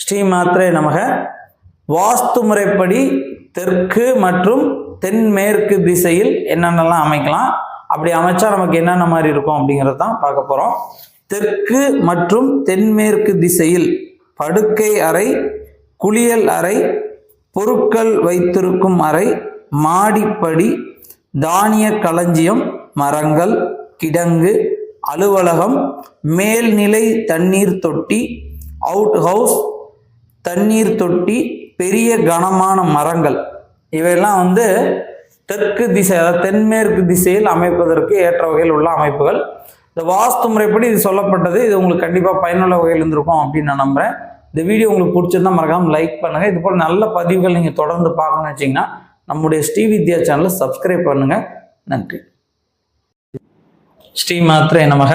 ஸ்ரீ மாத்திரை நமக. வாஸ்து முறைப்படி தெற்கு மற்றும் தென்மேற்கு திசையில் என்னென்னலாம் அமைக்கலாம் அப்படி அமைச்சா நமக்கு என்னென்ன மாதிரி இருக்கும் அப்படிங்கிறது தான் பார்க்க போகிறோம் தெற்கு மற்றும் தென்மேற்கு திசையில் படுக்கை அறை குளியல் அறை பொருட்கள் வைத்திருக்கும் அறை மாடிப்படி தானிய களஞ்சியம் மரங்கள் கிடங்கு அலுவலகம் மேல்நிலை தண்ணீர் தொட்டி அவுட் ஹவுஸ் தண்ணீர் தொட்டி பெரிய கனமான மரங்கள். இவையெல்லாம் வந்து தெற்கு திசை அதாவது தென்மேற்கு திசையில் அமைப்பதற்கு ஏற்ற வகையில் உள்ள அமைப்புகள். இந்த வாஸ்து முறைப்படி இது சொல்லப்பட்டது. இது உங்களுக்கு கண்டிப்பாக பயனுள்ள வகையில் இருந்திருக்கும் அப்படின்னு நான் நம்புகிறேன் இந்த வீடியோ உங்களுக்கு பிடிச்சிருந்தா மறக்காமல் லைக் பண்ணுங்கள் இது போல் நல்ல பதிவுகள் நீங்கள் தொடர்ந்து பார்க்கணும்னு வச்சிங்கன்னா நம்முடைய ஸ்ரீ வித்யா சேனலை சப்ஸ்கிரைப் பண்ணுங்கள் நன்றி. ஸ்ரீ மாத்திரை நமக.